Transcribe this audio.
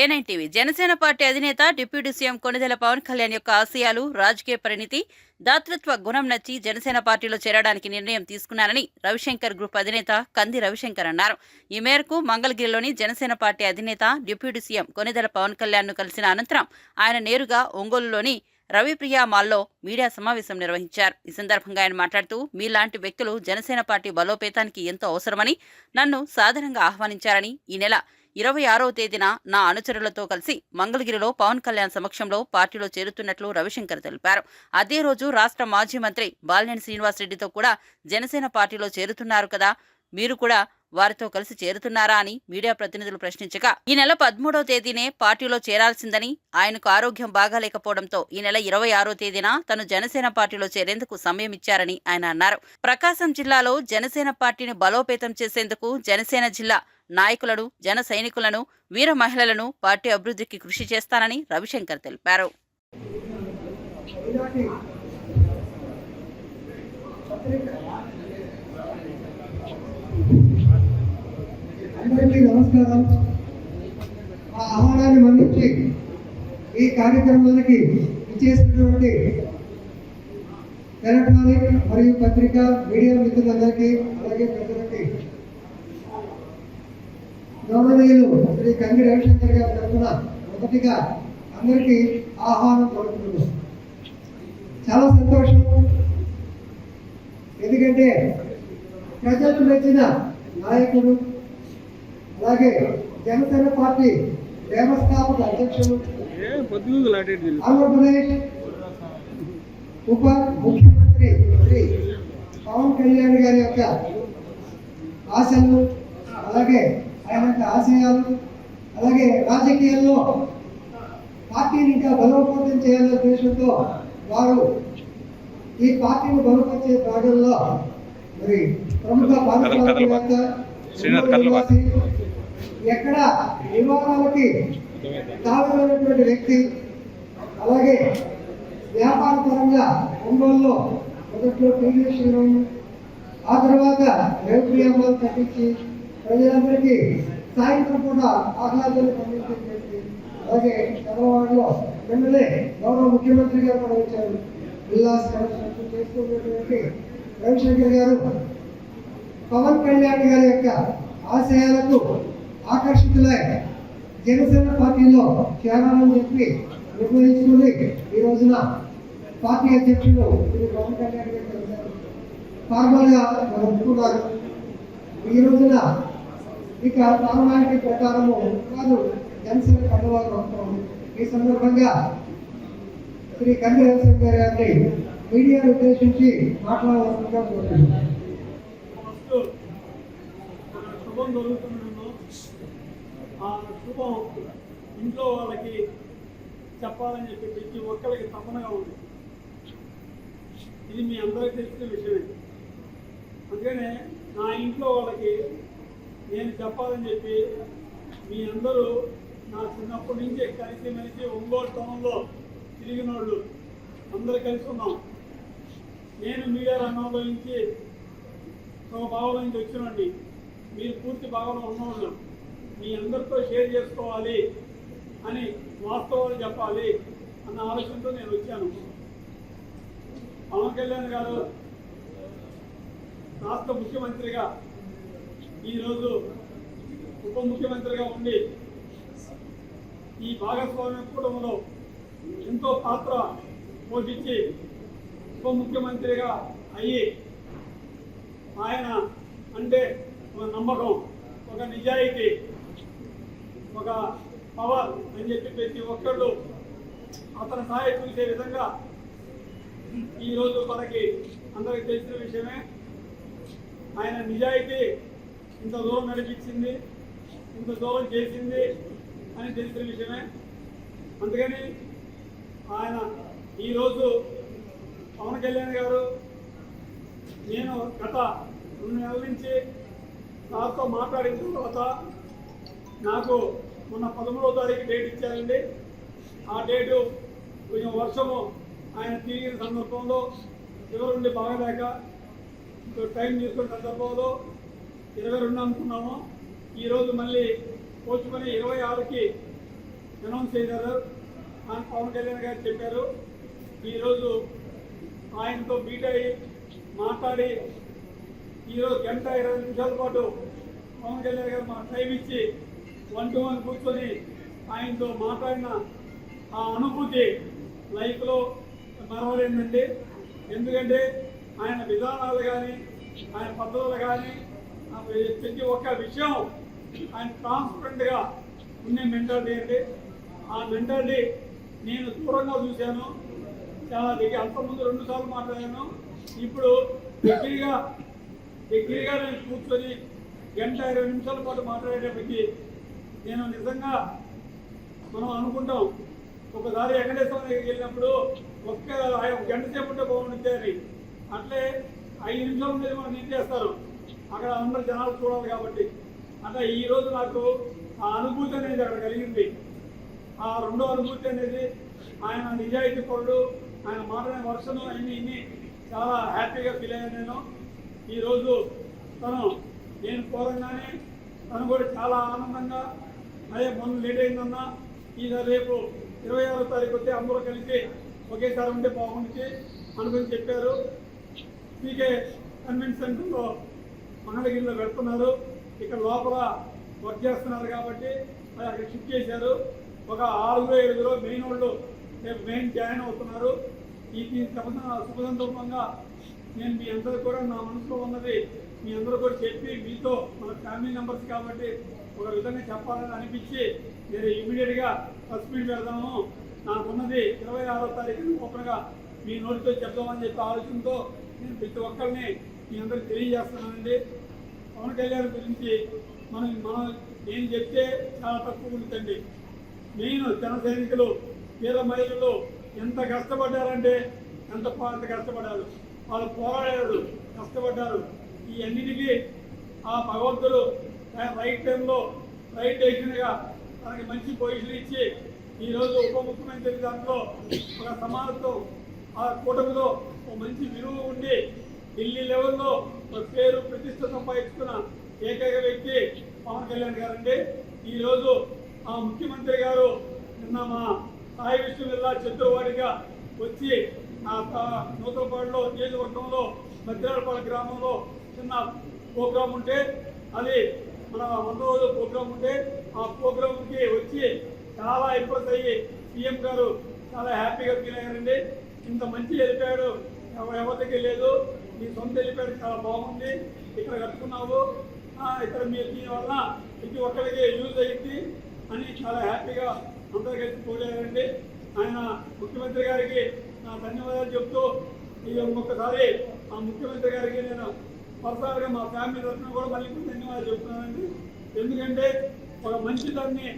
A nine TV Janasena party అధినేత deputy CM Konidela Pawan Kalyan యొక్క ఆశయాలు రాజకీయ పరిణితి దాతృత్వ గుణం నచ్చి జనసేన పార్టీలో చేరడానికి నిర్ణయం తీసుకున్నారని రవిశంకర్ గ్రూప్ అధినేత కంది రవిశంకర్ అన్నారు. ఈ మేరకు మంగళగిరిలోని జనసేన పార్టీ అధినేత డిప్యూటీ సీఎం కొనిదెల పవన్ కళ్యాణ్ను కలిసిన అనంతరం ఆయన నేరుగా ఒంగోలులోని రవిప్రియ మాల్లో మీడియా సమావేశం నిర్వహించారు. ఈ సందర్భంగా ఆయన మాట్లాడుతూ మీలాంటి వ్యక్తులు జనసేన పార్టీ బలోపేతానికి ఎంతో అవసరమని నన్ను సాధారణంగా ఆహ్వానించారని ఈ నెల ఇరవై ఆరవ తేదీన నా అనుచరులతో కలిసి మంగళగిరిలో పవన్ కళ్యాణ్ సమక్షంలో పార్టీలో చేరుతున్నట్లు రవిశంకర్ తెలిపారు. అదే రోజు రాష్ట్ర మాజీ మంత్రి బాలినేని శ్రీనివాసరెడ్డితో కూడా జనసేన పార్టీలో చేరుతున్నారు కదా మీరు కూడా వారితో కలిసి చేరుతున్నారా అని మీడియా ప్రతినిధులు ప్రశ్నించగా ఈ నెల పదమూడవ తేదీనే పార్టీలో చేరాల్సిందని ఆయనకు ఆరోగ్యం బాగాలేకపోవడంతో ఈ నెల ఇరవై ఆరో తేదీన తను జనసేన పార్టీలో చేరేందుకు సమయం ఇచ్చారని ఆయన అన్నారు. ప్రకాశం జిల్లాలో జనసేన పార్టీని బలోపేతం చేసేందుకు జనసేన జిల్లా నాయకులను జన సైనికులను వీర మహిళలను పార్టీ అభివృద్ధికి కృషి చేస్తానని రవిశంకర్ తెలిపారు. అందరికీ నమస్కారం. ఆ ఆహ్వానాన్ని మన్నించి ఈ కార్యక్రమానికి ఇచ్చేసినటువంటి ఎలక్ట్రానిక్ మరియు పత్రిక మీడియా మిత్రులందరికీ అలాగే ప్రజలకి గౌరవనీయులు శ్రీ కంగి రవిశంకర్ గారి తరఫున మొదటిగా అందరికీ ఆహ్వానం పలుకుతున్నాం చాలా సంతోషం. ఎందుకంటే ప్రజలు మెచ్చిన నాయకుడు అలాగే జనసేన పార్టీ వ్యవస్థాపక అధ్యక్షుడు ఆంధ్రప్రదేశ్ ఉప ముఖ్యమంత్రి శ్రీ పవన్ కళ్యాణ్ గారి యొక్క ఆశలు అలాగే యొక్క ఆశయాలు అలాగే రాజకీయాల్లో పార్టీని ఇంకా బలోపేతం చేయాలనే ఉద్దేశంతో వారు ఈ పార్టీని బలోపరిచే భాగంలో మరి ప్రముఖ ఎక్కడ వివాదాలకి తావినటువంటి వ్యక్తి అలాగే వ్యాపార పరంగా ఒంగోలులో మొదట్లో టీవీ ఆ తర్వాత రేపు కట్టించి ప్రజలందరికీ సాయంత్రం పూట ఆహ్లాదాలు పండించే అలాగే చంద్రబాబులో వెంటనే గౌరవ ముఖ్యమంత్రి గారు కూడా వచ్చారు. ఉల్లాస్ కన్స్ట్రక్షన్ చేస్తున్నటువంటి రవిశంకర్ గారు పవన్ కళ్యాణ్ గారి యొక్క ఆశయాలకు ఆకర్షితులై జనసేన పార్టీలో చేరాలని చెప్పి నిర్ణయించుకుని ఈ రోజున పార్టీ అధ్యక్షులు శ్రీ పవన్ కళ్యాణ్ గారు ఫార్మల్గా ఒప్పుకున్నారు ఈ రోజున ఇక ఫార్మాలిటీ ప్రకారము కాదు జనసేన కండువారు అవుతాం ఈ సందర్భంగా శ్రీ కంది రవిశంకర్ గారిని మీడియాను ఉద్దేశించి మాట్లాడవలసిందిగా కోరుతున్నాను. ఫస్ట్ శుభం జరుగుతుందేమో ఆ శుభం ఇంట్లో వాళ్ళకి చెప్పాలని చెప్పి ప్రతి ఒక్కరికి తపనగా ఉంది. ఇది మీ అందరికీ తెలిసిన విషయమే. అందుకనే నా ఇంట్లో వాళ్ళకి నేను చెప్పాలని చెప్పి మీ అందరూ నా చిన్నప్పటి నుంచి కలిసి మెలిసి ఒంగోలు టౌన్లో తిరిగిన వాళ్ళు అందరూ కలిసి ఉన్నాం నేను మీడియా రంగంలో నుంచి ఒక భావన నుంచి వచ్చినండి మీరు పూర్తి భావన ఉన్నవాళ్ళు మీ అందరితో షేర్ చేసుకోవాలి అని వాస్తవాలు చెప్పాలి అన్న ఆలోచనతో నేను వచ్చాను. పవన్ కళ్యాణ్ గారు రాష్ట్ర ముఖ్యమంత్రిగా ఈరోజు ఉప ముఖ్యమంత్రిగా ఉండి ఈ భాగస్వామ్య కూటమిలో ఎంతో పాత్ర పోషించి ఉప ముఖ్యమంత్రిగా అయ్యి ఆయన అంటే ఒక నమ్మకం ఒక నిజాయితీ ఒక పవర్ అని చెప్పి ప్రతి ఒక్కళ్ళు అతని సహాయ చూసే విధంగా ఈరోజు మనకి అందరికి తెలిసిన విషయమే. ఆయన నిజాయితీ ఇంత దూరం నడిపించింది ఇంత దూరం చేసింది అని తెలిసిన విషయమే. అందుకని ఆయన ఈరోజు పవన్ కళ్యాణ్ గారు నేను గత రెండు నెలల నుంచి సార్తో మాట్లాడిన తర్వాత నాకు మొన్న పదమూడవ తారీఖు డేట్ ఇచ్చారండి. ఆ డేటు కొంచెం వర్షము ఆయన తిరిగిన సందర్భంలో చివరి బాగలేక టైం తీసుకున్న సందర్భంలో ఇరవై రెండు అనుకున్నాము. ఈరోజు మళ్ళీ పోచుకొని ఇరవై ఆరుకి అనౌన్స్ చేశారు. ఆయన పవన్ కళ్యాణ్ గారు చెప్పారు. ఈరోజు ఆయనతో మీట్ అయ్యి మాట్లాడి ఈరోజు గంట ఇరవై నిమిషాల పాటు పవన్ కళ్యాణ్ గారు మాకు టైం ఇచ్చి వన్ టు వన్ కూర్చొని ఆయనతో మాట్లాడిన ఆ అనుభూతి లైఫ్లో మరవలేదండి. ఎందుకంటే ఆయన విధానాలు కానీ ఆయన పద్ధతులు కానీ ప్రతి ఒక్క విషయం ఆయన ట్రాన్స్పరెంట్గా ఉండే మెంటాలిటీ అండి. ఆ మెంటాలిటీ నేను దూరంగా చూశాను. చాలా దగ్గర అంతకుముందు రెండు సార్లు మాట్లాడాను. ఇప్పుడు దగ్గరగా దగ్గరగా నేను కూర్చొని గంట ఇరవై నిమిషాల పాటు మాట్లాడేటప్పటికి నేను నిజంగా మనం అనుకుంటాం. ఒకసారి వెంకటేశ్వర దగ్గరికి వెళ్ళినప్పుడు ఒక్క గంట సేపు ఉంటే బాగుంటుంది అని. అట్లే ఐదు నిమిషాలు ఉండేది మనం ఏం చేస్తారు అక్కడ అందరు జనాలు చూడాలి కాబట్టి. అంటే ఈరోజు నాకు ఆ అనుభూతి అనేది అక్కడ కలిగింది. ఆ రెండో అనుభూతి అనేది ఆయన నిజాయితీ పరుడు ఆయన మాట్లాడే వర్షను అన్ని ఇన్ని చాలా హ్యాపీగా ఫీల్ అయ్యాను నేను. ఈరోజు తను నేను కోరంగానే తను కూడా చాలా ఆనందంగా అదే మొన్న లేట్ అయిందన్నా ఈసారి రేపు ఇరవై ఆరో తారీఖు వస్తే అందరూ కలిసి ఒకేసారి ఉంటే బాగుంటుంది అనుకుని చెప్పారు. పీకే కన్వెన్షన్ సెంటర్లో మంగళగిరిలో పెడుతున్నారు ఇక్కడ లోపల వర్క్ చేస్తున్నారు కాబట్టి మరి అక్కడ షిఫ్ట్ చేశారు. ఒక ఆరుగురు ఏడుగురు మెయిన్ వాళ్ళు రేపు మెయిన్ జాయిన్ అవుతున్నారు. ఈ ఈ శుభ సందర్భంగా నేను మీ అందరూ కూడా నా మనసులో ఉన్నది. మీ అందరూ కూడా చెప్పి మీతో మన ఫ్యామిలీ మెంబర్స్ కాబట్టి ఒక విధంగా చెప్పాలని అనిపించి నేను ఇమీడియట్గా ఫస్ట్ మీట్ పెడదాము నాకున్నది ఇరవై ఆరో తారీఖున ఓపెన్గా మీ నోటితో చెప్దామని చెప్పి ఆలోచనతో నేను ప్రతి ఒక్కరిని మీ అందరికి తెలియజేస్తున్నానండి. పవన్ కళ్యాణ్ గురించి మనం మనం నేను చెప్తే చాలా తక్కువ ఉంటుంది నేను జన సైనికులు వీర మహిళలు ఎంత కష్టపడ్డారంటే ఎంత పా- అంత కష్టపడ్డారు. వాళ్ళు పోరాడారు కష్టపడ్డారు. ఈ అన్నిటికీ ఆ భగవంతుడు రైట్ టైంలో రైట్ డెసిషన్గా తనకి మంచి పొజిషన్ ఇచ్చి ఈరోజు ఉప ముఖ్యమంత్రి దాంట్లో ఒక సమానత్వం ఆ కూటమిలో ఒక మంచి విలువ ఉండి ఢిల్లీ లెవెల్లో ఒక పేరు ప్రతిష్ట సంపాదించుకున్న ఏకైక వ్యక్తి పవన్ కళ్యాణ్ గారండి. ఈరోజు ఆ ముఖ్యమంత్రి గారు నిన్న మా సాయి విశ్వవిల్లా చతుర్వాడిగా వచ్చి ఆ నూతనపాడులో నూతలపాడులో నియోజకవర్గంలో మద్రాలపాడు గ్రామంలో చిన్న ప్రోగ్రాం ఉంటే అది మన వంద రోజుల ప్రోగ్రాం ఉంటే ఆ ప్రోగ్రాంకి వచ్చి చాలా ఇంప్రెస్ అయ్యి సీఎం గారు చాలా హ్యాపీగా ఫీల్ అయ్యారండి. ఇంత మంచి వెళ్ళిపోయాడు ఎవ- ఎవరికి లేదు. నీ సొంత వెళ్ళిపోయాడు చాలా బాగుంది. ఇక్కడ కట్టుకున్నావు. ఇక్కడ మీరు దీనివల్ల ప్రతి ఒక్కరికి యూజ్ అయ్యింది అని చాలా హ్యాపీగా అందరూ కలిసి పోయారండి ఆయన ముఖ్యమంత్రి గారికి నా ధన్యవాదాలు చెప్తూ ఈ ఒక్కొక్కసారి ఆ ముఖ్యమంత్రి గారికి నేను పర్సనల్గా మా ఫ్యామిలీ తరఫున కూడా మళ్ళీ ధన్యవాదాలు చెప్తున్నానండి. ఎందుకంటే ఒక మంచి దాన్ని